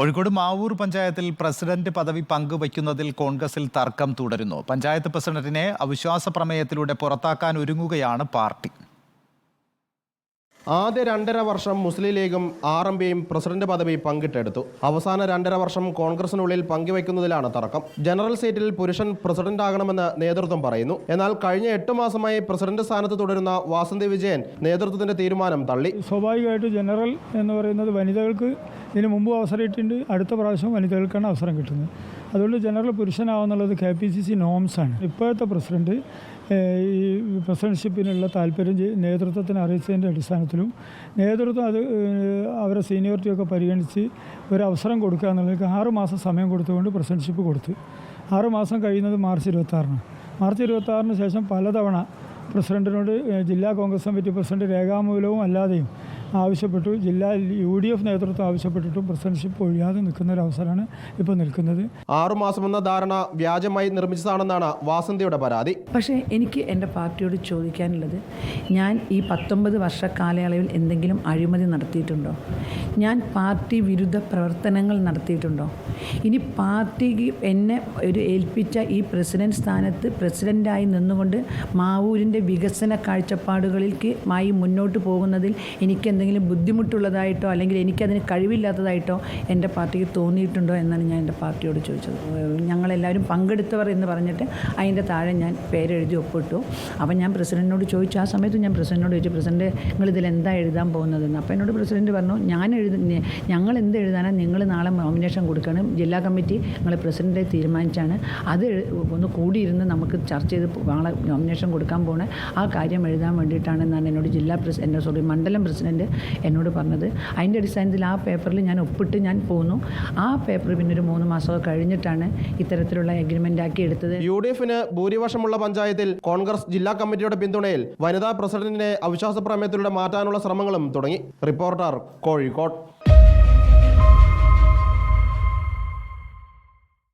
കോഴിക്കോട് മാവൂർ പഞ്ചായത്തിൽ പ്രസിഡന്റ് പദവി പങ്കുവയ്ക്കുന്നതിൽ കോൺഗ്രസിൽ തർക്കം തുടരുന്നു. പഞ്ചായത്ത് പ്രസിഡന്റിനെ അവിശ്വാസ പ്രമേയത്തിലൂടെ പുറത്താക്കാൻ ഒരുങ്ങുകയാണ് പാർട്ടി. ആദ്യ രണ്ടര വർഷം മുസ്ലിം ലീഗും ആർ എം പിയും പ്രസിഡന്റ് പദവി പങ്കിട്ടെടുത്തു. അവസാന രണ്ടര വർഷം കോൺഗ്രസിനുള്ളിൽ പങ്കുവയ്ക്കുന്നതിലാണ് തർക്കം. ജനറൽ സീറ്റിൽ പുരുഷൻ പ്രസിഡന്റ് ആകണമെന്ന് നേതൃത്വം പറയുന്നു. എന്നാൽ കഴിഞ്ഞ എട്ട് മാസമായി പ്രസിഡന്റ് സ്ഥാനത്ത് തുടരുന്ന വാസന്തി വിജയൻ നേതൃത്വത്തിന്റെ തീരുമാനം തള്ളി. സ്വാഭാവികമായിട്ട് ജനറൽ എന്ന് പറയുന്നത് വനിതകൾക്ക് ഇതിനു മുമ്പ് അവസരം ഇട്ടിട്ടുണ്ട്. അടുത്ത പ്രാവശ്യം വനിതകൾക്കാണ് അവസരം കിട്ടുന്നത്. അതുകൊണ്ട് ജനറൽ പുരുഷനാവുന്നുള്ളത് കെ പി സി സി നോംസാണ് ഇപ്പോഴത്തെ പ്രസിഡന്റ് ഈ പ്രസിഡൻഷിപ്പിനുള്ള താല്പര്യം നേതൃത്വത്തിന് അറിയിച്ചതിന്റെ അടിസ്ഥാനത്തിലും നേതൃത്വം അത് അവരെ സീനിയോറിറ്റിയൊക്കെ പരിഗണിച്ച് ഒരു അവസരം കൊടുക്കുക എന്നുള്ളത് ആറുമാസം സമയം കൊടുത്തുകൊണ്ട് പ്രസിഡൻഷിപ്പ് കൊടുത്തു. ആറുമാസം കഴിയുന്നത് മാർച്ച് ഇരുപത്താറിന്. മാർച്ച് ഇരുപത്താറിന് ശേഷം പലതവണ പ്രസിഡന്റിനോട് ജില്ലാ കോൺഗ്രസ് കമ്മിറ്റി പ്രസിഡന്റ് രേഖാമൂലവും അല്ലാതെയും ആവശ്യപ്പെട്ടു. ജില്ലാ യു ഡി എഫ് നേതൃത്വം ആവശ്യപ്പെട്ടിട്ടും പ്രസിഡൻഷിപ്പ് ഒഴിയാതെ നിൽക്കുന്ന ഒരു അവസരമാണ് ഇപ്പോൾ നിൽക്കുന്നത് ആറുമാസമെന്ന ധാരണ വ്യാജമായി നിർമ്മിച്ചതാണെന്നാണ് വാസന്തിയുടെ പരാതി. പക്ഷേ എനിക്ക് എന്റെ പാർട്ടിയോട് ചോദിക്കാനുള്ളത് ഞാൻ ഈ പത്തൊമ്പത് വർഷ കാലയളവിൽ എന്തെങ്കിലും അഴിമതി നടത്തിയിട്ടുണ്ടോ? ഞാൻ പാർട്ടി വിരുദ്ധ പ്രവർത്തനങ്ങൾ നടത്തിയിട്ടുണ്ടോ? ഇനി പാർട്ടിക്ക് എന്നെ ഒരു ഏൽപ്പിച്ച ഈ പ്രസിഡന്റ് സ്ഥാനത്ത് പ്രസിഡന്റായി നിന്നുകൊണ്ട് മാവൂരിന്റെ വികസന കാഴ്ചപ്പാടുകളിലേക്ക് മായി മുന്നോട്ട് പോകുന്നതിൽ എനിക്ക് എന്തെങ്കിലും ബുദ്ധിമുട്ടുള്ളതായിട്ടോ അല്ലെങ്കിൽ എനിക്കതിന് കഴിവില്ലാത്തതായിട്ടോ എന്റെ പാർട്ടിക്ക് തോന്നിയിട്ടുണ്ടോ എന്നാണ് ഞാൻ എന്റെ പാർട്ടിയോട് ചോദിച്ചത്. ഞങ്ങളെല്ലാവരും പങ്കെടുത്തവർ എന്ന് പറഞ്ഞിട്ട് അതിന്റെ താഴെ ഞാൻ പേരെഴുതി ഒപ്പിട്ടു. അപ്പം ഞാൻ പ്രസിഡന്റിനോട് ചോദിച്ചു ആ സമയത്ത് ഞാൻ പ്രസിഡന്റിനോട് ചോദിച്ചു പ്രസിഡന്റ് നിങ്ങൾ ഇതിൽ എന്താ എഴുതാൻ പോകുന്നതെന്ന്? അപ്പോൾ എന്നോട് പ്രസിഡന്റ് പറഞ്ഞു ഞാൻ എഴുതി ഞങ്ങൾ എന്ത് എഴുതാനാണ് നിങ്ങൾ നാളെ നോമിനേഷൻ കൊടുക്കണം ജില്ലാ കമ്മിറ്റി നിങ്ങൾ പ്രസിഡന്റെ തീരുമാനിച്ചാണ്. അത് ഒന്ന് കൂടിയിരുന്ന് നമുക്ക് ചർച്ച ചെയ്ത് നാളെ നോമിനേഷൻ കൊടുക്കാൻ പോണേ ആ കാര്യം എഴുതാൻ വേണ്ടിയിട്ടാണെന്നാണ് എന്നോട് ജില്ലാ പ്രസിഡന്റ് സോറി മണ്ഡലം പ്രസിഡന്റ് എന്നോട് പറഞ്ഞത്. അതിന്റെ അടിസ്ഥാനത്തിൽ ആ പേപ്പറിൽ ഞാൻ ഒപ്പിട്ട് ഞാൻ പോന്നു. ആ പേപ്പർ പിന്നെ ഒരു മൂന്ന് മാസം കഴിഞ്ഞിട്ടാണ് ഇത്തരത്തിലുള്ള എഗ്രിമെന്റ് ആക്കി എടുത്തത്. യു ഡി എഫിന് ഭൂരിപക്ഷമുള്ള പഞ്ചായത്തിൽ കോൺഗ്രസ് ജില്ലാ കമ്മിറ്റിയുടെ പിന്തുണയിൽ വനിതാ പ്രസിഡന്റിനെ അവിശ്വാസ പ്രമേയത്തിലൂടെ മാറ്റാനുള്ള ശ്രമങ്ങളും തുടങ്ങി. റിപ്പോർട്ടർ കോഴിക്കോട്.